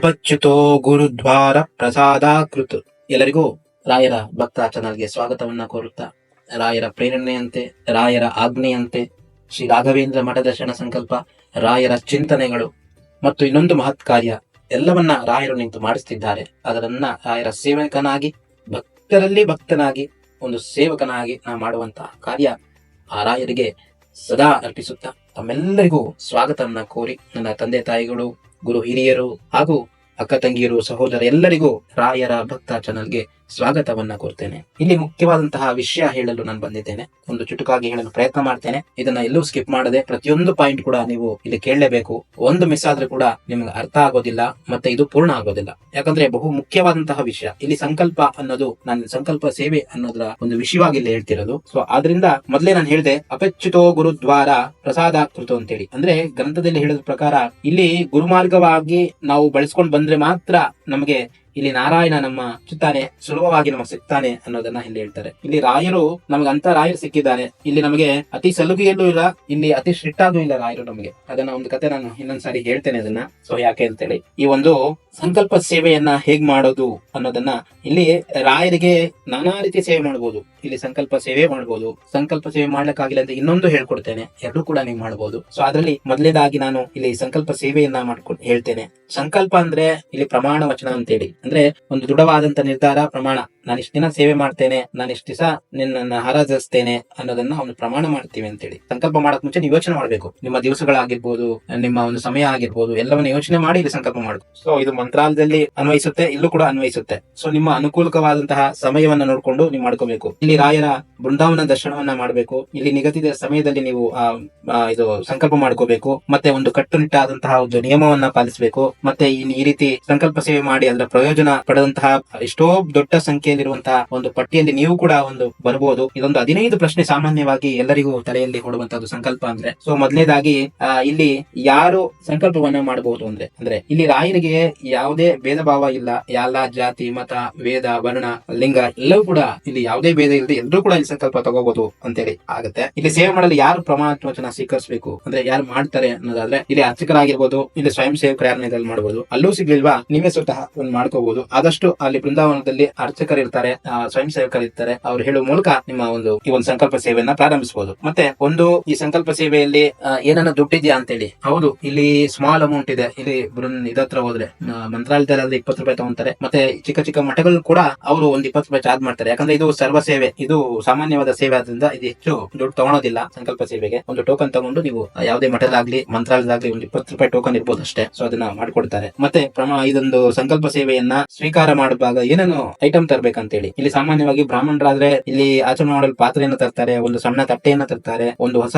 ಅಪಚ್ಯುತೋ ಗುರುದ್ವಾರ ಪ್ರಸಾದಾಕೃತ. ಎಲ್ಲರಿಗೂ ರಾಯರ ಭಕ್ತ ಚಾನಲ್ಗೆ ಸ್ವಾಗತವನ್ನ ಕೋರುತ್ತಾ, ರಾಯರ ಪ್ರೇರಣೆಯಂತೆ, ರಾಯರ ಆಜ್ಞೆಯಂತೆ, ಶ್ರೀ ರಾಘವೇಂದ್ರ ಮಠದ ಶರಣ ಸಂಕಲ್ಪ, ರಾಯರ ಚಿಂತನೆಗಳು ಮತ್ತು ಇನ್ನೊಂದು ಮಹತ್ ಕಾರ್ಯ ಎಲ್ಲವನ್ನ ರಾಯರು ನಿಂತು ಮಾಡಿಸುತ್ತಿದ್ದಾರೆ ಅದರನ್ನ ರಾಯರ ಸೇವಕನಾಗಿ, ಭಕ್ತರಲ್ಲಿ ಭಕ್ತನಾಗಿ, ಒಂದು ಸೇವಕನಾಗಿ ನಾ ಮಾಡುವಂತಹ ಕಾರ್ಯ ಆ ರಾಯರಿಗೆ ಸದಾ ಅರ್ಪಿಸುತ್ತಾ, ತಮ್ಮೆಲ್ಲರಿಗೂ ಸ್ವಾಗತವನ್ನ ಕೋರಿ, ನನ್ನ ತಂದೆ ತಾಯಿಗಳು ಗುರು ಹಿರಿಯರು ಹಾಗೂ ಅಕ್ಕ ತಂಗಿಯರು ಸಹೋದರ ಎಲ್ಲರಿಗೂ ರಾಯರ ಭಕ್ತ ಚಾನಲ್ಗೆ ಸ್ವಾಗತವನ್ನ ಕೊಡ್ತೇನೆ ಇಲ್ಲಿ ಮುಖ್ಯವಾದಂತಹ ವಿಷಯ ಹೇಳಲು ನಾನು ಬಂದಿದ್ದೇನೆ. ಒಂದು ಚುಟುಕಾಗಿ ಹೇಳಲು ಪ್ರಯತ್ನ ಮಾಡ್ತೇನೆ. ಇದನ್ನ ಎಲ್ಲೂ ಸ್ಕಿಪ್ ಮಾಡದೆ ಪ್ರತಿಯೊಂದು ಪಾಯಿಂಟ್ ಕೂಡ ನೀವು ಇಲ್ಲಿ ಕೇಳಲೇಬೇಕು. ಒಂದು ಮಿಸ್ ಆದ್ರೆ ಕೂಡ ನಿಮ್ಗೆ ಅರ್ಥ ಆಗೋದಿಲ್ಲ, ಮತ್ತೆ ಇದು ಪೂರ್ಣ ಆಗೋದಿಲ್ಲ. ಯಾಕಂದ್ರೆ ಬಹು ಮುಖ್ಯವಾದಂತಹ ವಿಷಯ. ಇಲ್ಲಿ ಸಂಕಲ್ಪ ಅನ್ನೋದು, ನಾನು ಸಂಕಲ್ಪ ಸೇವೆ ಅನ್ನೋದ್ರ ಒಂದು ವಿಷಯವಾಗಿ ಇಲ್ಲಿ ಹೇಳ್ತಿರೋದು. ಸೊ ಆದ್ರಿಂದ ಮೊದಲೇ ನಾನು ಹೇಳಿದೆ ಅಪೆಚ್ಚುತೋ ಗುರುದ್ವಾರ ಪ್ರಸಾದ ಕೃತ ಅಂತೇಳಿ. ಅಂದ್ರೆ ಗ್ರಂಥದಲ್ಲಿ ಹೇಳಿದ ಪ್ರಕಾರ ಇಲ್ಲಿ ಗುರುಮಾರ್ಗವಾಗಿ ನಾವು ಬಳಸ್ಕೊಂಡು ಬಂದ್ರೆ ಮಾತ್ರ ನಮಗೆ ಇಲ್ಲಿ ನಾರಾಯಣ ನಮ್ಮ ಚುತ್ತಾನೆ ಸುಲಭವಾಗಿ ನಮಗೆ ಸಿಗ್ತಾನೆ ಅನ್ನೋದನ್ನ ಇಲ್ಲಿ ಹೇಳ್ತಾರೆ. ಇಲ್ಲಿ ರಾಯರು ನಮ್ಗೆ ಅಂತ ರಾಯರು ಸಿಕ್ಕಿದ್ದಾನೆ ಇಲ್ಲಿ ನಮಗೆ ಅತಿ ಸಲುಗೆಯಲ್ಲೂ ಇಲ್ಲ, ಇಲ್ಲಿ ಅತಿ ಆಗೂ ಇಲ್ಲ ರಾಯರು ನಮಗೆ. ಅದನ್ನ ಒಂದು ಕತೆ ನಾನು ಇನ್ನೊಂದ್ಸಾರಿ ಹೇಳ್ತೇನೆ ಅದನ್ನ. ಸೊ ಯಾಕೆ ಅಂತೇಳಿ. ಈ ಒಂದು ಸಂಕಲ್ಪ ಸೇವೆಯನ್ನ ಹೇಗ್ ಮಾಡೋದು ಅನ್ನೋದನ್ನ ಇಲ್ಲಿ ರಾಯರಿಗೆ ನಾನಾ ರೀತಿ ಸೇವೆ ಮಾಡಬಹುದು ಇಲ್ಲಿ ಸಂಕಲ್ಪ ಸೇವೆ ಮಾಡಬಹುದು ಸಂಕಲ್ಪ ಸೇವೆ ಮಾಡ್ಲಿಕ್ಕಾಗಿಲ್ಲ ಅಂತ ಇನ್ನೊಂದು ಹೇಳ್ಕೊಡ್ತೇನೆ. ಎರಡು ಕೂಡ ನೀವು ಮಾಡಬಹುದು ಸೊ ಅದರಲ್ಲಿ ಮೊದಲೇದಾಗಿ ನಾನು ಇಲ್ಲಿ ಸಂಕಲ್ಪ ಸೇವೆಯನ್ನ ಮಾಡ್ಕೊಂಡು ಹೇಳ್ತೇನೆ. ಸಂಕಲ್ಪ ಅಂದ್ರೆ ಇಲ್ಲಿ ಪ್ರಮಾಣ ವಚನ ಅಂತೇಳಿ. ಅಂದ್ರೆ ಒಂದು ದೃಢವಾದಂತ ನಿರ್ಧಾರ, ಪ್ರಮಾಣ. ನಾನು ಇಷ್ಟು ದಿನ ಸೇವೆ ಮಾಡ್ತೇನೆ ನಾನು ಇಷ್ಟು ದಿವಸ ನಿನ್ನನ್ನ ಆರಾಧಿಸ್ತೇನೆ ಅನ್ನೋದನ್ನ ಅವ್ನು ಪ್ರಮಾಣ ಮಾಡ್ತೀವಿ ಅಂತೇಳಿ. ಸಂಕಲ್ಪ ಮಾಡಕ್ ಮುಂಚೆ ನೀವು ಯೋಚನೆ ಮಾಡ್ಬೇಕು. ನಿಮ್ಮ ದಿವಸಗಳಾಗಿರ್ಬೋದು, ನಿಮ್ಮ ಒಂದು ಸಮಯ ಆಗಿರ್ಬೋದು, ಎಲ್ಲವನ್ನ ಯೋಚನೆ ಮಾಡಿ ಇಲ್ಲಿ ಸಂಕಲ್ಪ ಮಾಡಬೇಕು. ಸೊ ಇದು ಮಂತ್ರಾಲಯದಲ್ಲಿ ಅನ್ವಯಿಸುತ್ತೆ, ಇಲ್ಲೂ ಕೂಡ ಅನ್ವಯಿಸುತ್ತೆ. ಸೊ ನಿಮ್ಮ ಅನುಕೂಲಕವಾದಂತಹ ಸಮಯವನ್ನ ನೋಡ್ಕೊಂಡು ನೀವು ಮಾಡ್ಕೋಬೇಕು. ಇಲ್ಲಿ ರಾಯರ ಬೃಂದಾವನ ದರ್ಶನವನ್ನ ಮಾಡಬೇಕು. ಇಲ್ಲಿ ನಿಗದಿತ ಸಮಯದಲ್ಲಿ ನೀವು ಇದು ಸಂಕಲ್ಪ ಮಾಡ್ಕೋಬೇಕು. ಮತ್ತೆ ಒಂದು ಕಟ್ಟುನಿಟ್ಟಾದಂತಹ ಒಂದು ನಿಯಮವನ್ನ ಪಾಲಿಸಬೇಕು. ಮತ್ತೆ ಈ ರೀತಿ ಸಂಕಲ್ಪ ಸೇವೆ ಮಾಡಿ ಅದರ ಪ್ರಯೋಜನ ಪಡೆದಂತಹ ಎಷ್ಟೋ ದೊಡ್ಡ ಸಂಖ್ಯೆಯಲ್ಲಿರುವಂತಹ ಒಂದು ಪಟ್ಟಿಯಲ್ಲಿ ನೀವು ಕೂಡ ಒಂದು ಬರಬಹುದು ಇದೊಂದು ಹದಿನೈದು ಪ್ರಶ್ನೆ ಸಾಮಾನ್ಯವಾಗಿ ಎಲ್ಲರಿಗೂ ತಲೆಯಲ್ಲಿ ಹೊಡುವಂತದ್ದು ಸಂಕಲ್ಪ ಅಂದ್ರೆ. ಸೊ ಮೊದಲನೇದಾಗಿ ಇಲ್ಲಿ ಯಾರು ಸಂಕಲ್ಪವನ್ನ ಮಾಡಬಹುದು ಅಂದ್ರೆ ಅಂದ್ರೆ ಇಲ್ಲಿ ರಾಯರಿಗೆ ಯಾವುದೇ ಭೇದ ಭಾವ ಇಲ್ಲ. ಎಲ್ಲ ಜಾತಿ, ಮತ, ವೇದ, ವರ್ಣ, ಲಿಂಗ ಎಲ್ಲವೂ ಕೂಡ ಇಲ್ಲಿ ಯಾವುದೇ ಭೇದ ಇಲ್ಲದೆ ಎಲ್ಲರೂ ಕೂಡ ಇಲ್ಲಿ ಸಂಕಲ್ಪ ತಗೋಬಹುದು ಅಂತೇಳಿ ಆಗುತ್ತೆ. ಇಲ್ಲಿ ಸೇವೆ ಮಾಡಲು ಯಾರು ಪ್ರಮಾಣ ವಚನ ಸ್ವೀಕರಿಸಬೇಕು? ಅಂದ್ರೆ ಯಾರು ಮಾಡ್ತಾರೆ ಅನ್ನೋದಾದ್ರೆ, ಇಲ್ಲಿ ಅರ್ಚಕರಾಗಿರ್ಬೋದು, ಇಲ್ಲಿ ಸ್ವಯಂ ಸೇವಕರ ಯಾರನ್ನ ಮಾಡಬಹುದು ಅಲ್ಲೂ ಸಿಗ್ಲಿಲ್ವಾ? ನೀವೇ ಸ್ವತಃ ಒಂದು ಮಾಡ್ಕೋಬಹುದು ಆದಷ್ಟು ಅಲ್ಲಿ ಬೃಂದಾವನದಲ್ಲಿ ಅರ್ಚಕರು ಇರ್ತಾರೆ ಸ್ವಯಂ ಸೇವಕರು ಇರ್ತಾರೆ ಅವ್ರು ಹೇಳುವ ಮೂಲಕ ನಿಮ್ಮ ಒಂದು ಈ ಒಂದು ಸಂಕಲ್ಪ ಸೇವೆಯನ್ನ ಪ್ರಾರಂಭಿಸಬಹುದು. ಮತ್ತೆ ಒಂದು ಈ ಸಂಕಲ್ಪ ಸೇವೆಯಲ್ಲಿ ಏನನ್ನ ದುಡ್ಡಿದ್ಯಾ ಅಂತೇಳಿ. ಹೌದು, ಇಲ್ಲಿ ಸ್ಮಾಲ್ ಅಮೌಂಟ್ ಇದೆ. ಇಲ್ಲಿ ಇದತ್ರ ಹೋದ್ರೆ ಮಂತ್ರಾಲಯದಲ್ಲಿ ಇಪ್ಪತ್ತು ರೂಪಾಯಿ ತಗೊಂತಾರೆ. ಮತ್ತೆ ಚಿಕ್ಕ ಚಿಕ್ಕ ಮಠಗಳು ಕೂಡ ಅವರು ಒಂದ್ ಇಪ್ಪತ್ತು ರೂಪಾಯಿ ಚಾರ್ಜ್ ಮಾಡ್ತಾರೆ. ಯಾಕಂದ್ರೆ ಇದು ಸರ್ವ ಸೇವೆ, ಇದು ಸಾಮಾನ್ಯವಾದ ಸೇವೆ ಆದ್ರಿಂದ ಇದು ಹೆಚ್ಚು ದುಡ್ಡು ತಗೊಳೋದಿಲ್ಲ ಸಂಕಲ್ಪ ಸೇವೆಗೆ. ಒಂದು ಟೋಕನ್ ತಗೊಂಡು ನೀವು ಯಾವುದೇ ಮಠದಾಗ್ಲಿ, ಮಂತ್ರಾಲಯದಾಗ್ಲಿ ಒಂದು ಇಪ್ಪತ್ತು ರೂಪಾಯಿ ಟೋಕನ್ ಇರ್ಬೋದು ಅಷ್ಟೇ. ಸೊ ಅದನ್ನ ಮಾಡ್ಕೊಡ್ತಾರೆ. ಮತ್ತೆ ಇದೊಂದು ಸಂಕಲ್ಪ ಸೇವೆಯನ್ನ ಸ್ವೀಕಾರ ಮಾಡುವಾಗ ಏನೇನು ಐಟಮ್ ತರ್ಬೇಕಂತೇಳಿ. ಇಲ್ಲಿ ಸಾಮಾನ್ಯವಾಗಿ ಬ್ರಾಹ್ಮಣರಾದ್ರೆ ಇಲ್ಲಿ ಆಚರಣೆ ಮಾಡಲು ಪಾತ್ರೆಯನ್ನು ತರ್ತಾರೆ ಒಂದು ಸಣ್ಣ ತಟ್ಟೆಯನ್ನು ತರ್ತಾರೆ ಒಂದು ಹೊಸ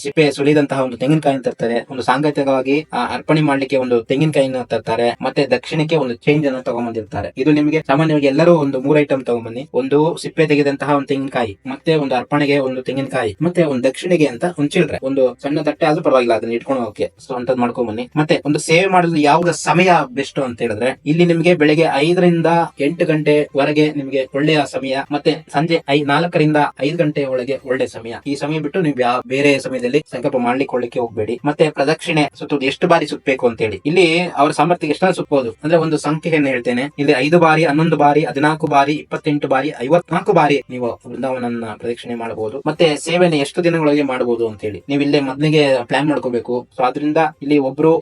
ಸಿಪ್ಪೆ ಸುಳಿದಂತಹ ಒಂದು ತೆಂಗಿನಕಾಯಿ ತರ್ತಾರೆ ಒಂದು ಸಾಂಗತ್ಯವಾಗಿ ಆ, ಅರ್ಪಣೆ ಮಾಡ್ಲಿಕ್ಕೆ ಒಂದು ತೆಂಗಿನಕಾಯಿಯನ್ನು ತರ್ತಾರೆ ಮತ್ತೆ ದಕ್ಷಿಣಕ್ಕೆ ಒಂದು ಚೇಂಜ್ ಅನ್ನು ತಗೊಂಡ್ಬಂದಿರ್ತಾರೆ ಇದು ನಿಮಗೆ ಸಾಮಾನ್ಯವಾಗಿ ಎಲ್ಲರೂ ಒಂದು ಮೂರ್ ಐಟಮ್ ತಗೊಂಡ್ಬನ್ನಿ ಒಂದು ಸಿಪ್ಪೆ ತೆಗೆದಂತಹ ಒಂದು ತೆಂಗಿನಕಾಯಿ ಮತ್ತೆ ಒಂದು ಅರ್ಪಣೆಗೆ ಒಂದು ತೆಂಗಿನಕಾಯಿ ಮತ್ತೆ ಒಂದು ದಕ್ಷಿಣೆಗೆ ಅಂತ ಒಂದು ಒಂದು ಸಣ್ಣ ತಟ್ಟೆ ಆದ್ರೂ ಪರವಾಗಿಲ್ಲ ಅದನ್ನ ಇಟ್ಕೊಂಡು ಹೋಗಕ್ಕೆ. ಸೊ ಅಂತದ್ ಮಾಡ್ಕೊಂಡ್ ಬನ್ನಿ ಮತ್ತೆ ಒಂದು ಸೇವೆ ಮಾಡಲು ಯಾವ್ದು ಸಮಯ ಬೆಸ್ಟ್ ಅಂತ ಹೇಳಿದ್ರೆ ಇಲ್ಲಿ ನಿಮಗೆ ಬೆಳಿಗ್ಗೆ ಐದರಿಂದ ಎಂಟು ಗಂಟೆವರೆಗೆ ನಿಮ್ಗೆ ಒಳ್ಳೆಯ ಸಮಯ, ಮತ್ತೆ ಸಂಜೆ ಐ ನಾಲ್ಕರಿಂದ ಐದು ಗಂಟೆ ಒಳಗೆ ಒಳ್ಳೆ ಸಮಯ. ಈ ಸಮಯ ಬಿಟ್ಟು ನೀವು ಯಾವ ಬೇರೆ ಸಮಯದಲ್ಲಿ ಸಂಕಲ್ಪ ಮಾಡ್ಲಿಕ್ಕೆ ಹೋಗ್ಬೇಡಿ. ಮತ್ತೆ ಪ್ರದಕ್ಷಿಣೆ ಸುತ್ತೋದು ಎಷ್ಟು ಬಾರಿ ಸುತ್ತಬೇಕು ಅಂತ ಹೇಳಿ ಇಲ್ಲಿ ಅವರ ಸಾಮರ್ಥ್ಯ ಎಷ್ಟು ಸುತ್ತಬಹುದು ಅಂದ್ರೆ ಒಂದು ಸಂಖ್ಯೆಯನ್ನು ಹೇಳ್ತೇನೆ. ಇಲ್ಲಿ ಐದು ಬಾರಿ, ಹನ್ನೊಂದು ಬಾರಿ, ಹದಿನಾಲ್ಕು ಬಾರಿ, ಇಪ್ಪತ್ತೆಂಟು ಬಾರಿ, ಐವತ್ನಾಲ್ಕು ಬಾರಿ ನೀವು ವೃಂದಾವನನ್ನ ಪ್ರದಕ್ಷಿಣೆ ಮಾಡಬಹುದು. ಮತ್ತೆ ಸೇವೆಯನ್ನು ಎಷ್ಟು ದಿನಗಳಿಗೆ ಮಾಡಬಹುದು ಅಂತ ಹೇಳಿ ನೀವು ಇಲ್ಲೇ ಮೊದಲಿಗೆ ಪ್ಲಾನ್ ಮಾಡ್ಕೋಬೇಕು. ಸೊ ಅದರಿಂದ ಇಲ್ಲಿ ಒಬ್ರು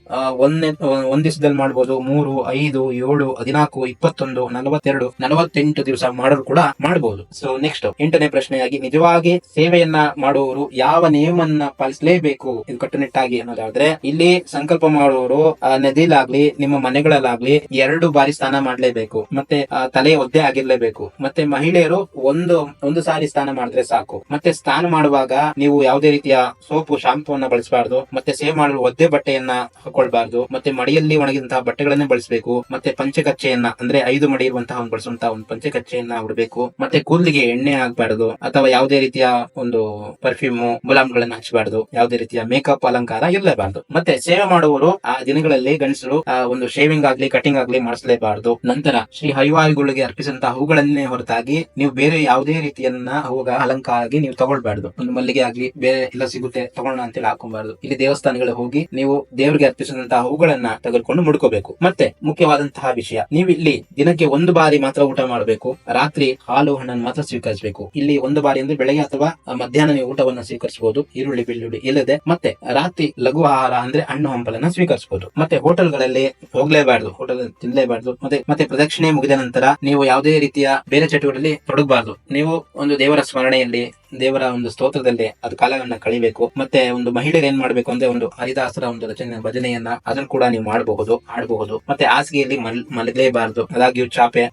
ಒಂದೇ ಒಂದ್ ದಿವಸದಲ್ಲಿ ಮಾಡಬಹುದು ಮೂರು, ಐದು, ಏಳು, ಹದಿನಾಲ್ಕು, ಇಪ್ಪತ್ತೊಂದು, ನಲವತ್ತೆರಡು, ನಲವತ್ತೆಂಟು ದಿವಸ ಮಾಡಲು ಕೂಡ ಮಾಡಬಹುದು ಸೊ ನೆಕ್ಸ್ಟ್ ಎಂಟನೇ ಪ್ರಶ್ನೆಯಾಗಿ, ನಿಜವಾಗಿ ಸೇವೆಯನ್ನ ಮಾಡುವವರು ಯಾವ ನಿಯಮವನ್ನ ಪಾಲಿಸಲೇಬೇಕು? ಇದು ಕಟ್ಟುನಿಟ್ಟಾಗಿ ಅನ್ನೋದಾದ್ರೆ, ಇಲ್ಲಿ ಸಂಕಲ್ಪ ಮಾಡುವವರು ನದಿಲಾಗ್ಲಿ, ನಿಮ್ಮ ಮನೆಗಳಲ್ಲಾಗ್ಲಿ ಎರಡು ಬಾರಿ ಸ್ನಾನ ಮಾಡ್ಲೇಬೇಕು. ಮತ್ತೆ ತಲೆ ಒದ್ದೆ ಆಗಿರ್ಲೇಬೇಕು. ಮತ್ತೆ ಮಹಿಳೆಯರು ಒಂದು ಒಂದು ಸಾರಿ ಸ್ನಾನ ಮಾಡಿದ್ರೆ ಸಾಕು. ಮತ್ತೆ ಸ್ನಾನ ಮಾಡುವಾಗ ನೀವು ಯಾವುದೇ ರೀತಿಯ ಸೋಪು, ಶಾಂಪುವನ್ನ ಬಳಸಬಾರ್ದು. ಮತ್ತೆ ಸೇವ್ ಮಾಡಲು ಒದ್ದೆ ಬಟ್ಟೆಯನ್ನ ಹಾಕೊಳ್ಬಾರ್ದು. ಮತ್ತೆ ಮಡಿಯಲ್ಲಿ ಒಣಗಿದಂತಹ ಬಟ್ಟೆಗಳನ್ನೇ ಬಳಸಬೇಕು. ಮತ್ತೆ ಪಂಚಕಚ್ಚೆಯನ್ನ ಅಂದ್ರೆ ಐದು ಮಡಿ ಇರುವಂತಹ ಒಂದು ಬಳಸುವಂತಹ ಒಂದು ಪಂಚ ಪಂಚೆ ಕಚ್ಚೆಯನ್ನ ಉಡಬೇಕು. ಮತ್ತೆ ಕೂದಲಿಗೆ ಎಣ್ಣೆ ಆಗ್ಬಾರ್ದು. ಅಥವಾ ಯಾವುದೇ ರೀತಿಯ ಒಂದು ಪರ್ಫ್ಯೂಮ್ ಮುಲಾಮ್ಗಳನ್ನ ಹಚ್ಚಬಾರ್ದು ಯಾವುದೇ ರೀತಿಯ ಮೇಕಪ್ ಅಲಂಕಾರ ಇರಲೇಬಾರ್ದು. ಮತ್ತೆ ಸೇವೆ ಮಾಡುವವರು ಆ ದಿನಗಳಲ್ಲಿ ಗಂಡಸರು ಒಂದು ಶೇವಿಂಗ್ ಆಗ್ಲಿ ಕಟಿಂಗ್ ಆಗ್ಲಿ ಮಾಡಿಸಲೇಬಾರ್ದು. ನಂತರ ಶ್ರೀ ಹರಿವಾಯುಗಳಿಗೆ ಅರ್ಪಿಸಿದಂತಹ ಹೂಗಳನ್ನೇ ಹೊರತಾಗಿ ನೀವು ಬೇರೆ ಯಾವುದೇ ರೀತಿಯನ್ನ ಹೂಗ, ಅಲಂಕಾರ ಆಗಿ ನೀವು ತಗೊಳ್ಬಾರ್ದು. ಒಂದು ಮಲ್ಲಿಗೆ ಆಗ್ಲಿ, ಬೇರೆ ಎಲ್ಲ ಸಿಗುತ್ತೆ, ತಗೊಳ್ಳೋಣ ಅಂತೇಳಿ ಹಾಕೊಬಾರ್ದು. ಇಲ್ಲಿ ದೇವಸ್ಥಾನಗಳಿಗೆ ಹೋಗಿ ನೀವು ದೇವರಿಗೆ ಅರ್ಪಿಸಿದಂತಹ ಹೂಗಳನ್ನ ತೆಗೆದುಕೊಂಡು ಮುಡ್ಕೋಬೇಕು. ಮತ್ತೆ ಮುಖ್ಯವಾದಂತಹ ವಿಷಯ, ನೀವು ಇಲ್ಲಿ ದಿನಕ್ಕೆ ಒಂದು ಬಾರಿ ಮಾತ್ರ ಊಟ ಮಾಡಬೇಕು. ರಾತ್ರಿ ಹಾಲು ಹಣ್ಣನ್ನು ಮಾತ್ರ ಸ್ವೀಕರಿಸಬೇಕು. ಇಲ್ಲಿ ಒಂದು ಬಾರಿ ಅಂದ್ರೆ ಬೆಳಗ್ಗೆ ಅಥವಾ ಮಧ್ಯಾಹ್ನ ನೀವು ಊಟವನ್ನು ಸ್ವೀಕರಿಸಬಹುದು. ಈರುಳ್ಳಿ, ಬೆಳ್ಳುಳ್ಳಿ ಇಲ್ಲದೆ ಮತ್ತೆ ರಾತ್ರಿ ಲಘು ಆಹಾರ ಅಂದ್ರೆ ಹಣ್ಣು ಹಂಪಲನ್ನ ಸ್ವೀಕರಿಸಬಹುದು. ಮತ್ತೆ ಹೋಟೆಲ್ಗಳಲ್ಲಿ ಹೋಗ್ಲೇಬಾರ್ದು. ಹೋಟೆಲ್ ತಿನ್ಲೇಬಾರ್ದು. ಮತ್ತೆ ಮತ್ತೆ ಪ್ರದಕ್ಷಿಣೆ ಮುಗಿದ ನಂತರ ನೀವು ಯಾವುದೇ ರೀತಿಯ ಬೇರೆ ಚಟುವಟಿಕೆಗಳಲ್ಲಿ ತೊಡಗಬಾರ್ದು. ನೀವು ಒಂದು ದೇವರ ಸ್ಮರಣೆಯಲ್ಲಿ, ದೇವರ ಒಂದು ಸ್ತೋತ್ರದಲ್ಲಿ ಅದು ಕಾಲವನ್ನ ಕಳಿಬೇಕು. ಮತ್ತೆ ಒಂದು ಮಹಿಳೆಯರು ಏನ್ ಮಾಡ್ಬೇಕು ಅಂದ್ರೆ ಒಂದು ಹರಿದಾಸರ ಒಂದು ರಚನೆ, ಭಜನೆಯನ್ನ ಅದನ್ನು ಕೂಡ ನೀವು ಮಾಡಬಹುದು ಆಡಬಹುದು ಮತ್ತೆ ಹಾಸಿಗೆಯಲ್ಲಿ ಮಲ್, ಮಲಗಲೇಬಾರದು. ಅದಾಗ್ಯೂ ಚಾಪೆ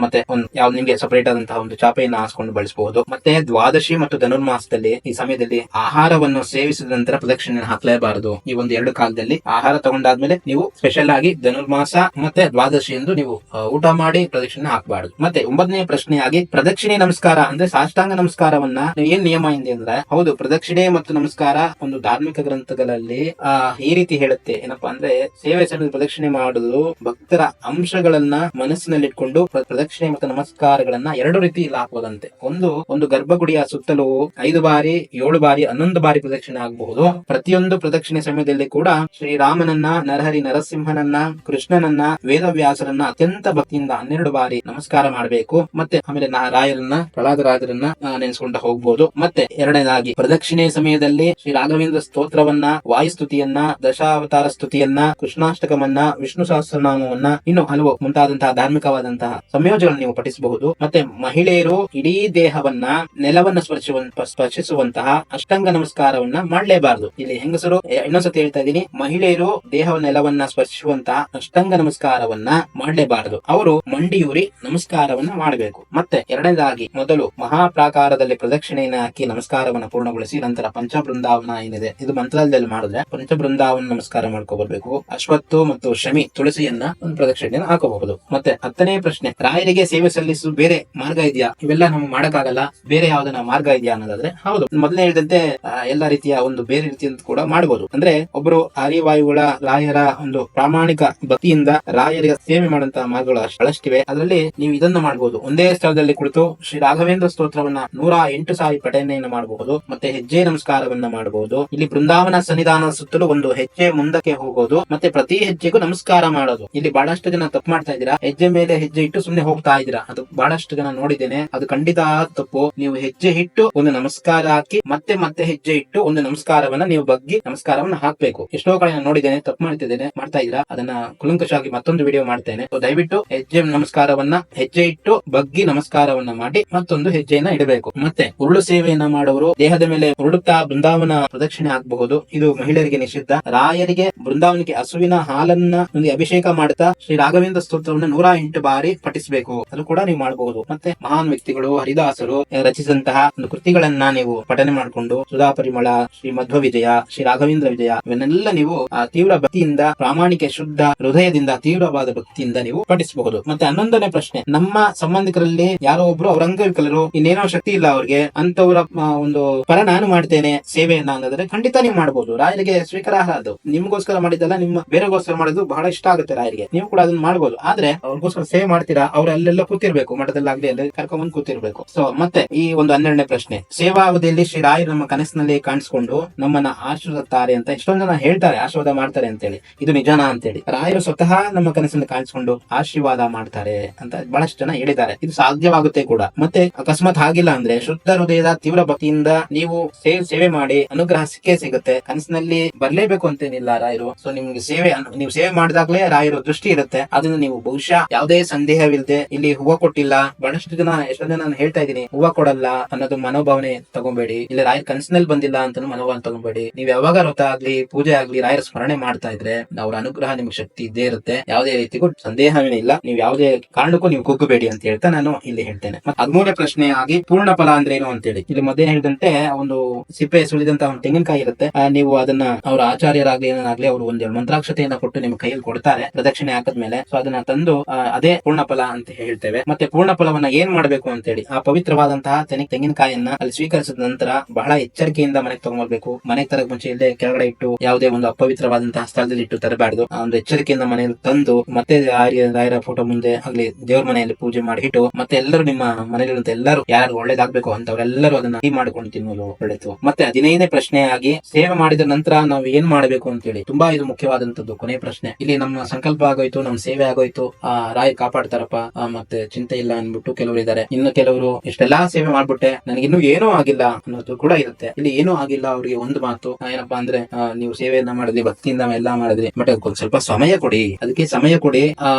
ಮತ್ತೆ ಒಂದು ಯಾವ್ದು ನಿಮ್ಗೆ ಸಪರೇಟ್ ಆದಂತಹ ಒಂದು ಚಾಪೆಯನ್ನು ಹಾಸ್ಕೊಂಡು ಬಳಸಬಹುದು ಮತ್ತೆ ದ್ವಾದಶಿ ಮತ್ತು ಧನುರ್ಮಾಸದಲ್ಲಿ ಈ ಸಮಯದಲ್ಲಿ ಆಹಾರವನ್ನು ಸೇವಿಸಿದ ನಂತರ ಪ್ರದಕ್ಷಿಣೆ ಹಾಕಲೇಬಾರದು. ಈ ಒಂದು ಎರಡು ಕಾಲದಲ್ಲಿ ಆಹಾರ ತಗೊಂಡಾದ್ಮೇಲೆ ನೀವು ಸ್ಪೆಷಲ್ ಆಗಿ ಧನುರ್ಮಾಸ ಮತ್ತೆ ದ್ವಾದಶಿ ಎಂದು ನೀವು ಊಟ ಮಾಡಿ ಪ್ರದಕ್ಷಿಣೆ ಹಾಕಬಾರದು. ಮತ್ತೆ ಒಂಬತ್ತನೇ ಪ್ರಶ್ನೆಯಾಗಿ ಪ್ರದಕ್ಷಿಣೆ ನಮಸ್ಕಾರ ಅಂದ್ರೆ ಸಾಷ್ಟಾಂಗ ನಮಸ್ಕಾರವನ್ನ ಏನ್ ನಿಯಮ ಇದೆ ಅಂದ್ರೆ? ಹೌದು, ಪ್ರದಕ್ಷಿಣೆ ಮತ್ತು ನಮಸ್ಕಾರ ಒಂದು ಧಾರ್ಮಿಕ ಗ್ರಂಥಗಳಲ್ಲಿ ಈ ರೀತಿ ಹೇಳುತ್ತೆ. ಏನಪ್ಪಾ ಅಂದ್ರೆ ಸೇವೆ ಸಲ್ಲಿಸಿ ಪ್ರದಕ್ಷಿಣೆ ಮಾಡುವುದು ಭಕ್ತರ ಅಂಶಗಳನ್ನ ಮನಸ್ಸಿನಲ್ಲಿಟ್ಕೊಂಡು ಪ್ರ- ಪ್ರದಕ್ಷಿಣೆ ಮತ್ತು ನಮಸ್ಕಾರಗಳನ್ನ ಎರಡು ರೀತಿ ಇಲ್ಲಿ ಒಂದು ಒಂದು ಗರ್ಭಗುಡಿಯ ಸುತ್ತಲೂ ಐದು ಬಾರಿ, ಏಳು ಬಾರಿ, ಹನ್ನೊಂದು ಬಾರಿ ಪ್ರದಕ್ಷಿಣೆ ಆಗಬಹುದು. ಪ್ರತಿಯೊಂದು ಪ್ರದಕ್ಷಿಣೆ ಸಮಯದಲ್ಲಿ ಕೂಡ ಶ್ರೀರಾಮನನ್ನ ನರಹರಿ ನರಸಿಂಹನನ್ನ, ಕೃಷ್ಣನನ್ನ, ವೇದವ್ಯಾಸರನ್ನ ಅತ್ಯಂತ ಭಕ್ತಿಯಿಂದ ಹನ್ನೆರಡು ಬಾರಿ ನಮಸ್ಕಾರ ಮಾಡಬೇಕು. ಮತ್ತೆ ಆಮೇಲೆ ರಾಯರನ್ನ ಪ್ರಹ್ಲಾದ ರಾಜರನ್ನ ನೆನೆಸ್ಕೊಂಡು ಹೋಗಬಹುದು ಮತ್ತೆ ಎರಡನೇದಾಗಿ ಪ್ರದಕ್ಷಿಣೆ ಸಮಯದಲ್ಲಿ ಶ್ರೀ ರಾಘವೇಂದ್ರ ಸ್ತೋತ್ರವನ್ನ, ವಾಯುಸ್ತುತಿಯನ್ನ, ದಶಾವತಾರ ಸ್ತುತಿಯನ್ನ, ಕೃಷ್ಣಾಷ್ಟಕವನ್ನ, ವಿಷ್ಣು ಸಹಸ್ರನಾಮವನ್ನ, ಇನ್ನು ಹಲವು ಮುಂತಾದಂತಹ ಧಾರ್ಮಿಕವಾದಂತಹ ಸಂಯೋಜನೆಗಳನ್ನು ನೀವು ಪಠಿಸಬಹುದು. ಮತ್ತೆ ಮಹಿಳೆಯರು ಇಡೀ ದೇಹವನ್ನ, ನೆಲವನ್ನ ಸ್ಪರ್ಶಿಸುವಂತ ಸ್ಪರ್ಶಿಸುವಂತಹ ಅಷ್ಟಂಗ ನಮಸ್ಕಾರವನ್ನ ಮಾಡಲೇಬಾರದು. ಇಲ್ಲಿ ಹೆಂಗಸರು ಇನ್ನೊಂದ್ಸತಿ ಹೇಳ್ತಾ ಇದ್ದೀನಿ. ಮಹಿಳೆಯರು ದೇಹ, ನೆಲವನ್ನ ಸ್ಪರ್ಶಿಸುವಂತಹ ಅಷ್ಟಾಂಗ ನಮಸ್ಕಾರವನ್ನ ಮಾಡಲೇಬಾರದು. ಅವರು ಮಂಡಿಯೂರಿ ನಮಸ್ಕಾರವನ್ನ ಮಾಡಬೇಕು. ಮತ್ತೆ ಎರಡನೇದಾಗಿ, ಮೊದಲು ಮಹಾಪ್ರಾಕಾರದಲ್ಲಿ ಪ್ರದಕ್ಷಿಣೆಯನ್ನ ಹಾಕಿ ನಮಸ್ಕಾರವನ್ನ ಪೂರ್ಣಗೊಳಿಸಿ ನಂತರ ಪಂಚಬೃಂದಾವನ ಏನಿದೆ, ಇದು ಮಂತ್ರಾಲಯದಲ್ಲಿ ಮಾಡಿದ್ರೆ ಪಂಚಬೃಂದಾವನ ನಮಸ್ಕಾರ ಮಾಡ್ಕೋಬರ್ಬೇಕು. ಅಶ್ವತ್ಥ ಮತ್ತು ಶಮಿ ತುಳಸಿಯನ್ನ ಒಂದು ಪ್ರದಕ್ಷಿಣೆಯನ್ನು ಹಾಕಬಹುದು. ಮತ್ತೆ ಹತ್ತನೇ ಪ್ರಶ್ನೆ, ರಾಯರಿಗೆ ಸೇವೆ ಸಲ್ಲಿಸು ಬೇರೆ ಮಾರ್ಗ ಇದೆಯಾ? ಇವೆಲ್ಲ ನಮ್ಗೆ ಮಾಡಕ್ಕಾಗಲ್ಲ. ಬೇರೆ ಯಾವ್ದನ್ನ ಮಾರ್ಗ ಇದೆಯಾ ಅನ್ನೋದಾದ್ರೆ, ಹೌದು. ಮೊದಲೇ ಹೇಳಿದಂತೆ ಎಲ್ಲಾ ರೀತಿಯ ಒಂದು ಬೇರೆ ರೀತಿಯಿಂದ ಕೂಡ ಮಾಡಬಹುದು ಅಂದ್ರೆ ಒಬ್ಬರು ಹರಿವಾಯುಗಳ ರಾಯರ ಒಂದು ಪ್ರಾಮಾಣಿಕ ಭಕ್ತಿಯಿಂದ ರಾಯರಿಗೆ ಸೇವೆ ಮಾಡುವಂತಹ ಮಾರ್ಗಗಳು ಅಷ್ಟಿವೆ. ಅದರಲ್ಲಿ ನೀವು ಇದನ್ನ ಮಾಡಬಹುದು ಒಂದೇ ಸ್ಥಳದಲ್ಲಿ ಕುಳಿತು ಶ್ರೀ ರಾಘವೇಂದ್ರ ಸ್ತೋತ್ರವನ್ನ ನೂರ ಎಂಟು ಸಾವಿರ ಪಠನೆಯನ್ನು ಮಾಡಬಹುದು ಮತ್ತೆ ಹೆಜ್ಜೆ ನಮಸ್ಕಾರವನ್ನ ಮಾಡಬಹುದು ಇಲ್ಲಿ ಬೃಂದಾವನ ಸನ್ನಿಧಾನ ಸುತ್ತಲೂ ಒಂದು ಹೆಜ್ಜೆ ಮುಂದಕ್ಕೆ ಹೋಗೋದು. ಮತ್ತೆ ಪ್ರತಿ ಹೆಜ್ಜೆಗೂ ನಮಸ್ಕಾರ ಮಾಡೋದು. ಇಲ್ಲಿ ಬಹಳಷ್ಟು ಜನ ತಪ್ಪು ಮಾಡ್ತಾ ಇದ್ದೀರಾ? ಹೆಜ್ಜೆ ಮೇಲೆ ಹೆಜ್ಜೆ ಇಟ್ಟು ಸುಮ್ಮನೆ ಹೋಗ್ತಾ ಇದ್ದೀರಾ? ಅದು ಬಹಳಷ್ಟು ಜನ ನೋಡಿದ್ದೇನೆ. ಅದು ಖಂಡಿತ ತಪ್ಪು. ನೀವು ಹೆಜ್ಜೆ ಇಟ್ಟು ಒಂದು ನಮಸ್ಕಾರ ಹಾಕಿ, ಮತ್ತೆ ಮತ್ತೆ ಹೆಜ್ಜೆ ಇಟ್ಟು ಒಂದು ನಮಸ್ಕಾರವನ್ನ, ನೀವು ಬಗ್ಗಿ ನಮಸ್ಕಾರವನ್ನ ಹಾಕ್ಬೇಕು. ಎಷ್ಟೋ ಕಡೆ ನಾನು ನೋಡಿದ್ದೇನೆ, ತಪ್ಪು ಮಾಡ್ತಿದ್ದೇನೆ, ಮಾಡ್ತಾ ಇದ್ರ ಅದನ್ನ ಕುಲಂಕಷವಾಗಿ ಮತ್ತೊಂದು ವಿಡಿಯೋ ಮಾಡ್ತೇನೆ. ದಯವಿಟ್ಟು ಹೆಜ್ಜೆ, ನಮಸ್ಕಾರವನ್ನ ಹೆಜ್ಜೆ ಇಟ್ಟು ಬಗ್ಗಿ ನಮಸ್ಕಾರವನ್ನ ಮಾಡಿ, ಮತ್ತೊಂದು ಹೆಜ್ಜೆಯನ್ನ ಇಡಬೇಕು. ಮತ್ತೆ ಉರುಳು ಸೇವೆಯನ್ನ ಮಾಡುವರು ದೇಹದ ಮೇಲೆ ಉರುಳುತ್ತಾ ಬೃಂದಾವನ ಪ್ರದಕ್ಷಿಣೆ ಆಗಬಹುದು ಇದು ಮಹಿಳೆಯರಿಗೆ ನಿಷಿದ್ಧ. ರಾಯರಿಗೆ ಬೃಂದಾವನಕ್ಕೆ ಹಸುವಿನ ಹಾಲನ್ನ ಅಭಿಷೇಕ ಮಾಡುತ್ತಾ ಶ್ರೀ ರಾಘವೇಂದ್ರ ಸ್ತೋತ್ರವನ್ನು ನೂರ ಬಾರಿ ಪಠಿಸಬೇಕು. ಕೂಡ ನೀವು ಮಾಡಬಹುದು. ಮತ್ತೆ ಮಹಾನ್ ವ್ಯಕ್ತಿಗಳು, ಹರಿದಾಸರು ರಚಿಸಿದಂತಹ ಒಂದು ಕೃತಿಗಳನ್ನ ನೀವು ಪಠನೆ ಮಾಡಿಕೊಂಡು ಸುಧಾ ಪರಿಮಳ ಶ್ರೀ ಮಧ್ವ ವಿಜಯ ಶ್ರೀ ರಾಘವೇಂದ್ರ ವಿಜಯ ಇವನ್ನೆಲ್ಲ ನೀವು ತೀವ್ರ ಭಕ್ತಿಯಿಂದ, ಪ್ರಾಮಾಣಿಕ ಶುದ್ಧ ಹೃದಯದಿಂದ, ತೀವ್ರವಾದ ಭಕ್ತಿಯಿಂದ ನೀವು ಪಠಿಸಬಹುದು. ಮತ್ತೆ ಹನ್ನೊಂದನೇ ಪ್ರಶ್ನೆ, ನಮ್ಮ ಸಂಬಂಧಿಕರಲ್ಲಿ ಯಾರೋ ಒಬ್ರು ಅವ್ರ ಅಂಗವಿಕಲರು ಇನ್ನೇನೋ ಶಕ್ತಿ ಇಲ್ಲ ಅವ್ರಿಗೆ ಅಂತವರ ಒಂದು ಪರ ನಾನು ಮಾಡ್ತೇನೆ ಸೇವೆಯನ್ನ ಅನ್ನೋದ್ರೆ ಖಂಡಿತ ನೀವು ಮಾಡಬಹುದು ರಾಯರಿಗೆ ಸ್ವೀಕಾರಾರ್ಹ ಅದು ನಿಮ್ಗೋಸ್ಕರ ಮಾಡಿದ್ದಲ್ಲ, ನಿಮ್ಮ ಬೇರೆಗೋಸ್ಕರ ಮಾಡೋದು ಬಹಳ ಇಷ್ಟ ಆಗುತ್ತೆ ರಾಯರಿಗೆ. ನೀವು ಕೂಡ ಅದನ್ನ ಮಾಡಬಹುದು ಆದ್ರೆ, ಅವ್ರಿಗೋಸ್ಕರ ಸೇವೆ ಮಾಡ್ತೀರಾ? ಅವ್ರ ಅಲ್ಲೆಲ್ಲ ಕೂತಿರ್ಬೇಕು ಮಠದಲ್ಲಾಗ್ಲಿ ಅಲ್ಲಿ ಕರ್ಕೊಂಡ್ ಕೂತಿರ್ಬೇಕು. ಸೊ ಮತ್ತೆ ಈ ಒಂದು ಹನ್ನೆರಡನೇ ಪ್ರಶ್ನೆ, ಸೇವಾವಧಿಯಲ್ಲಿ ಶ್ರೀ ರಾಯರು ನಮ್ಮ ಕನಸಿನಲ್ಲಿ ಕಾಣಿಸ್ಕೊಂಡು ನಮ್ಮನ್ನ ಆಶೀರ್ವದಿಸ್ತಾರೆ ಅಂತ ಎಷ್ಟೊಂದು ಜನ ಹೇಳ್ತಾರೆ, ಆಶೀರ್ವಾದ ಮಾಡ್ತಾರೆ ಅಂತೇಳಿ. ಇದು ನಿಜಾನ ಅಂತೇಳಿ. ರಾಯರು ಸ್ವತಃ ನಮ್ಮ ಕನಸಿನಲ್ಲಿ ಕಾಣಿಸ್ಕೊಂಡು ಆಶೀರ್ವಾದ ಮಾಡ್ತಾರೆ ಅಂತ ಬಹಳಷ್ಟು ಜನ ಹೇಳಿದ್ದಾರೆ. ಇದು ಸಾಧ್ಯವಾಗುತ್ತೆ ಕೂಡ. ಮತ್ತೆ ಅಕಸ್ಮಾತ್ ಆಗಿಲ್ಲ ಅಂದ್ರೆ ಶುದ್ಧ ಹೃದಯದ ತೀವ್ರ ಭಕ್ತಿಯಿಂದ ನೀವು ಸೇವೆ ಸೇವೆ ಮಾಡಿ ಅನುಗ್ರಹ ಸಿಕ್ಕೇ ಸಿಗುತ್ತೆ. ಕನಸಿನಲ್ಲಿ ಬರ್ಲೇಬೇಕು ಅಂತೇನಿಲ್ಲ ರಾಯರು. ಸೊ ನಿಮ್ಗೆ ಸೇವೆ ನೀವು ಸೇವೆ ಮಾಡಿದಾಗ್ಲೇ ರಾಯರು ದೃಷ್ಟಿ ಇರುತ್ತೆ. ಅದನ್ನ ನೀವು ಬಹುಶಃ ಯಾವುದೇ ಸಂದೇಹವಿಲ್ಲದೆ ಇಲ್ಲಿ ಕೊಟ್ಟಿಲ್ಲ. ಬಹಳಷ್ಟು ಜನ ಎಷ್ಟೋ ನಾನು ಹೇಳ್ತಾ ಇದ್ದೀನಿ, ಹೂವ ಕೊಡಲ್ಲ ಅನ್ನೋದು ಮನೋಭಾವನೆ ತಗೊಂಬೇಡಿ. ಇಲ್ಲ ರಾಯರ್ ಕನಸಿನಲ್ಲಿ ಬಂದಿಲ್ಲ ಅಂತ ಮನೋಭಾವನೆ ತಗೊಂಬೇಡಿ. ನೀವು ಯಾವಾಗ ವ್ರತ ಆಗ್ಲಿ, ಪೂಜೆ ಆಗ್ಲಿ ರಾಯರ ಸ್ಮರಣೆ ಮಾಡ್ತಾ ಇದ್ರೆ ಅವ್ರ ಅನುಗ್ರಹ ನಿಮ್ಗೆ ಶಕ್ತಿ ಇದ್ದೇ ಇರುತ್ತೆ. ಯಾವುದೇ ರೀತಿಗೂ ಸಂದೇಹವೇ ಇಲ್ಲ. ನೀವು ಯಾವುದೇ ಕಾರಣಕ್ಕೂ ನೀವು ಕುಗ್ಗಬೇಡಿ ಅಂತ ಹೇಳ್ತಾ ನಾನು ಇಲ್ಲಿ ಹೇಳ್ತೇನೆ. ಮತ್ತೆ ಹದಿಮೂರನೇ ಪ್ರಶ್ನೆ ಆಗಿ ಪೂರ್ಣ ಫಲ ಅಂದ್ರೆ ಏನು ಅಂತ ಹೇಳಿ ಇಲ್ಲಿ ಮೊದಲೇ ಹೇಳಿದಂತೆ ಒಂದು ಸಿಪ್ಪೆ ಸುಳಿದಂತ ಒಂದು ತೆಂಗಿನಕಾಯಿ ಇರುತ್ತೆ. ನೀವು ಅದನ್ನ ಅವರ ಆಚಾರ್ಯರಾಗ್ಲಿ ಏನಾಗ್ಲಿ ಅವರು ಒಂದೆರಡು ಮಂತ್ರಾಕ್ಷತೆಯನ್ನ ಕೊಟ್ಟು ನಿಮ್ ಕೈಯಲ್ಲಿ ಕೊಡ್ತಾರೆ. ಪ್ರದಕ್ಷಿಣೆ ಹಾಕದ್ಮೇಲೆ. ಸೊ ಅದನ್ನ ತಂದು ಅದೇ ಪೂರ್ಣ ಫಲ ಅಂತ ಹೇಳ್ತೇವೆ. ಮತ್ತೆ ಪೂರ್ಣ ಫಲವನ್ನ ಏನ್ ಮಾಡಬೇಕು ಅಂತೇಳಿ ಆ ಪವಿತ್ರವಾದಂತಹ ತೆನೆ, ತೆಂಗಿನಕಾಯಿಯನ್ನ ಅಲ್ಲಿ ಸ್ವೀಕರಿಸಿದ ನಂತರ ಬಹಳ ಎಚ್ಚರಿಕೆಯಿಂದ ಮನೆಗೆ ತಗೊಂಡ್ಬರ್ಬೇಕು. ಮನೆಗೆ ತರಕ್ ಮುಂಚೆ ಇಲ್ಲದೆ ಕೆಳಗಡೆ ಇಟ್ಟು ಯಾವುದೇ ಒಂದು ಅಪವಿತ್ರವಾದಂತಹ ಸ್ಥಳದಲ್ಲಿ ಇಟ್ಟು ತರಬಾರ್ದು. ಆ ಒಂದು ಎಚ್ಚರಿಕೆಯಿಂದ ಮನೆಯಲ್ಲಿ ತಂದು ಮತ್ತೆ ಆರ್ಯ, ರಾಯರ ಫೋಟೋ ಮುಂದೆ ಆಗ್ಲಿ ದೇವ್ರ ಮನೆಯಲ್ಲಿ ಪೂಜೆ ಮಾಡಿ ಇಟ್ಟು ಮತ್ತೆ ಎಲ್ಲರೂ ನಿಮ್ಮ ಮನೆಯಲ್ಲಿರುವಂತ ಎಲ್ಲರೂ ಯಾರು ಒಳ್ಳೇದಾಗಬೇಕು ಅಂತವ್ರೆಲ್ಲರೂ ಅದನ್ನ ಮಾಡ್ಕೊಂಡು ತಿನ್ನಲು ಒಳ್ಳೆದು ಮತ್ತೆ ಹದಿನೈದನೇ ಪ್ರಶ್ನೆಯಾಗಿ ಸೇವೆ ಮಾಡಿದ ನಂತರ ನಾವು ಏನ್ ಮಾಡಬೇಕು ಅಂತೇಳಿ ತುಂಬಾ ಇದು ಮುಖ್ಯವಾದಂತದ್ದು ಕೊನೆ ಪ್ರಶ್ನೆ. ಇಲ್ಲಿ ನಮ್ಮ ಸಂಕಲ್ಪ ಆಗೋಯ್ತು, ನಮ್ಮ ಸೇವೆ ಆಗೋಯ್ತು. ಆ ರಾಯ್ ಕಾಪಾಡ್ತಾರಪ್ಪ. ಮತ್ತೆ ಚಿಂತೆ ಇಲ್ಲ ಅನ್ಬಿಟ್ಟು ಕೆಲವರು ಇದ್ದಾರೆ ಇನ್ನು ಕೆಲವರು ಇಷ್ಟೆಲ್ಲಾ ಸೇವೆ ಮಾಡ್ಬಿಟ್ಟೆ ನನಗಿನ್ನೂ ಏನೂ ಆಗಿಲ್ಲ ಅನ್ನೋದು ಕೂಡ ಇರುತ್ತೆ. ಇಲ್ಲಿ ಏನೂ ಆಗಿಲ್ಲ ಅವ್ರಿಗೆ ಒಂದು ಮಾತು ಏನಪ್ಪಾ ಅಂದ್ರೆ ನೀವು ಸೇವೆಯನ್ನ ಮಾಡಿದ್ರಿ, ಭಕ್ತಿಯಿಂದ ಎಲ್ಲಾ ಮಾಡಿದ್ರಿ ಬಟ್ ಸ್ವಲ್ಪ ಸಮಯ ಕೊಡಿ. ಅದಕ್ಕೆ ಸಮಯ ಕೊಡಿ. ಆ,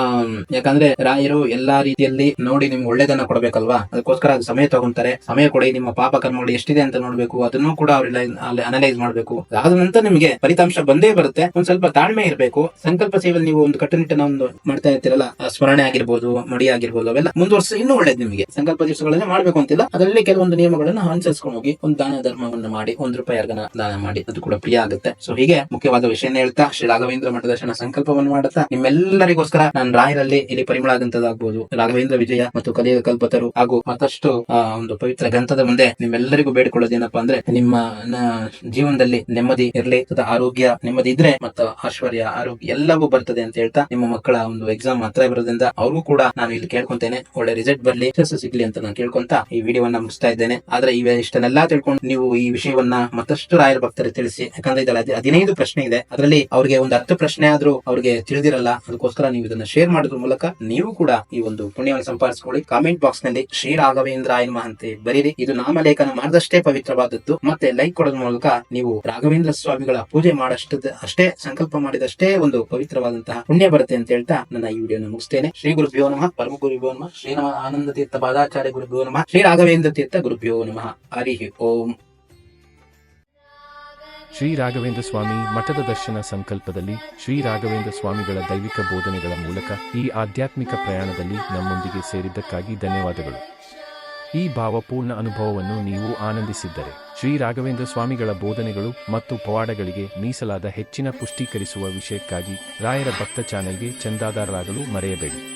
ಯಾಕಂದ್ರೆ ರಾಯರು ಎಲ್ಲಾ ರೀತಿಯಲ್ಲಿ ನೋಡಿ ನಿಮ್ಗೆ ಒಳ್ಳೇದನ್ನ ಕೊಡಬೇಕಲ್ವಾ? ಅದಕ್ಕೋಸ್ಕರ ಅದು ಸಮಯ ತಗೊಂತಾರೆ. ಸಮಯ ಕೊಡಿ, ನಿಮ್ಮ ಪಾಪ ಕರ್ಮಗಳು ಎಷ್ಟಿದೆ ಅಂತ ನೋಡ್ಬೇಕು. ಅದನ್ನು ಕೂಡ ಅವ್ರೆಲ್ಲ ಅನಲೈಸ್ ಮಾಡ್ಬೇಕು. ಅದಾದ ನಂತರ ನಿಮಗೆ ಫಲಿತಾಂಶ ಬಂದೇ ಬರುತ್ತೆ. ಒಂದ್ ಸ್ವಲ್ಪ ತಾಳ್ಮೆ ಇರಬೇಕು. ಸಂಕಲ್ಪ ಸೇವೆಯಲ್ಲಿ ನೀವು ಒಂದು ಕಟ್ಟುನಿಟ್ಟಿನ ಒಂದು ಮಾಡ್ತಾ ಇರ್ತೀರಲ್ಲ ಸ್ಮರಣೆ ಆಗಿರ್ಬೋದು, ಮಡಿ ಆಗಿರ್ಬೋದು ಅವೆಲ್ಲ ಮುಂದುವರ್ಸ ಇನ್ನೂ ಒಳ್ಳೇದು ನಿಮಗೆ. ಸಂಕಲ್ಪ ದಿವಸಗಳನ್ನ ಮಾಡ್ಬೇಕು ಅಂತಿಲ್ಲ. ಅದರಲ್ಲಿ ಕೆಲವೊಂದು ನಿಯಮಗಳನ್ನ ಅನುಸರಿಸ್ಕೊಂಡು ಹೋಗಿ ಒಂದು ದಾನ ಧರ್ಮವನ್ನು ಮಾಡಿ, ಒಂದ್ ರೂಪಾಯಿ ಅರ್ಗನ ದಾನ ಮಾಡಿ, ಅದು ಕೂಡ ಪ್ರಿಯ ಆಗುತ್ತೆ. ಸೊ ಹೀಗೆ ಮುಖ್ಯವಾದ ವಿಷಯನ ಹೇಳ್ತಾ ಶ್ರೀ ರಾಘವೇಂದ್ರ ಮಠದರ್ಶನ ಸಂಕಲ್ಪವನ್ನು ಮಾಡುತ್ತಾ, ನಿಮ್ಮೆಲ್ಲರಿಗೋಸ್ಕರ ನಾನು ರಾಯರಲ್ಲಿ ಇಲ್ಲಿ ಪರಿಮಳ ಆಗಬಹುದು ರಾಘವೇಂದ್ರ ವಿಜಯ ಮತ್ತು ಕಲಿಯುಗ ಕಲ್ಪತರು ಹಾಗೂ ಮತ್ತಷ್ಟು ಒಂದು ಪವಿತ್ರ ಗ್ರಂಥದ ಮುಂದೆ ನಿಮ್ಮೆಲ್ಲರಿಗೂ ಬೇಡಿಕೊಳ್ಳೋದೇನಪ್ಪಾ ಅಂದ್ರೆ ನಿಮ್ಮ ಜೀವನದಲ್ಲಿ ನೆಮ್ಮದಿ ಇರಲಿ ಆರೋಗ್ಯ ನೆಮ್ಮದಿ ಇದ್ರೆ ಮತ್ತು ಐಶ್ವರ್ಯ, ಆರೋಗ್ಯ ಎಲ್ಲವೂ ಬರ್ತದೆ ಅಂತ ಹೇಳ್ತಾ, ನಿಮ್ಮ ಮಕ್ಕಳ ಒಂದು ಎಕ್ಸಾಮ್ ಹತ್ರ ಬರೋದ್ರಿಂದ ಅವ್ರಿಗೂ ಕೂಡ ನಾನು ಇಲ್ಲಿ ಕೇಳ್ಕೊಂತೇನೆ ಒಳ್ಳೆ ರಿಸಲ್ಟ್ ಬರ್ಲಿ ಯಶಸ್ಸು ಸಿಗ್ಲಿ ಅಂತ ನಾನು ಕೇಳ್ಕೊಂತ ಈ ವಿಡಿಯೋವನ್ನ ಮುಗಿಸ್ತಾ ಇದ್ದೇನೆ. ಆದ್ರೆ ಈ ಇಷ್ಟನ್ನೆಲ್ಲಾ ತಿಳ್ಕೊಂಡು ನೀವು ಈ ವಿಷಯವನ್ನ ಮತ್ತಷ್ಟು ರಾಯರ ಭಕ್ತರಿಗೆ ತಿಳಿಸಿ. ಯಾಕಂದ್ರೆ ಇದರಲ್ಲಿ ಹದಿ- ಹದಿನೈದು ಪ್ರಶ್ನೆ ಇದೆ. ಅದರಲ್ಲಿ ಅವ್ರಿಗೆ ಒಂದು ಹತ್ತು ಪ್ರಶ್ನೆ ಆದ್ರೂ ಅವ್ರಿಗೆ ತಿಳಿದಿರಲ್ಲ. ಅದಕ್ಕೋಸ್ಕರ ನೀವು ಇದನ್ನ ಶೇರ್ ಮಾಡೋದ್ರ ಮೂಲಕ ನೀವು ಕೂಡ ಈ ಒಂದು ಪುಣ್ಯವನ್ನು ಸಂಪಾದಿಸಿಕೊಳ್ಳಿ. ಕಾಮೆಂಟ್ ಬಾಕ್ಸ್ನಲ್ಲಿ, ಶ್ರೀ ರಾಘವೇಂದ್ರ ಆಯ್ನ ಅಂತ ಬರೀರಿ. ಇದು ನಾಮಲೇಖನ ಮಾಡಿದಷ್ಟೇ ಪವಿತ್ರವಾದದ್ದು. ಮತ್ತೆ ಲೈಕ್ ಕೊಡೋದ್ರ ಮೂಲಕ ನೀವು ರಾಘವೇಂದ್ರ ಸ್ವಾಮಿಗಳ ಪೂಜೆ ಮಾಡಷ್ಟು ಅಷ್ಟೇ ಸಂಕಲ್ಪ ಮಾಡಿದಷ್ಟೇ ಒಂದು ಪವಿತ್ರವಾದಂತಹ ಪುಣ್ಯ ಬರುತ್ತೆ ಅಂತ ಹೇಳ್ತಾ ನನ್ನ ಈ ವಿಡಿಯೋನ ಮುಗಿಸ್ತೇನೆ. ಶ್ರೀ ಗುರುಭ್ಯೋ ನಮಃ. ಪರಮ ನಮಃ. ಶ್ರೀ ನಮ. ಆನಂದ ತೀರ್ಥ ಪಾದಾಚಾರ್ಯ ಗುರುಭ್ಯೋ ನಮಃ. ಶ್ರೀ ರಾಘವೇಂದ್ರ ತೀರ್ಥ ಗುರುಭ್ಯೋ ನಮಃ. ಹರಿ ಓಂ. ಶ್ರೀ ರಾಘವೇಂದ್ರ ಸ್ವಾಮಿ ಮಠದ ದರ್ಶನ ಸಂಕಲ್ಪದಲ್ಲಿ ಶ್ರೀ ರಾಘವೇಂದ್ರ ಸ್ವಾಮಿಗಳ ದೈವಿಕ ಬೋಧನೆಗಳ ಮೂಲಕ ಈ ಆಧ್ಯಾತ್ಮಿಕ ಪ್ರಯಾಣದಲ್ಲಿ ನಮ್ಮೊಂದಿಗೆ ಸೇರಿದ್ದಕ್ಕಾಗಿ ಧನ್ಯವಾದಗಳು. ಈ ಭಾವಪೂರ್ಣ ಅನುಭವವನ್ನು ನೀವು ಆನಂದಿಸಿದ್ದರೆ ಶ್ರೀ ರಾಘವೇಂದ್ರ ಸ್ವಾಮಿಗಳ ಬೋಧನೆಗಳು ಮತ್ತು ಪವಾಡಗಳಿಗೆ ಮೀಸಲಾದ ಹೆಚ್ಚಿನ ಪುಷ್ಟೀಕರಿಸುವ ವಿಷಯಕ್ಕಾಗಿ ರಾಯರ ಭಕ್ತ ಚಾನೆಲ್ಗೆ ಚಂದಾದಾರರಾಗಲು ಮರೆಯಬೇಡಿ.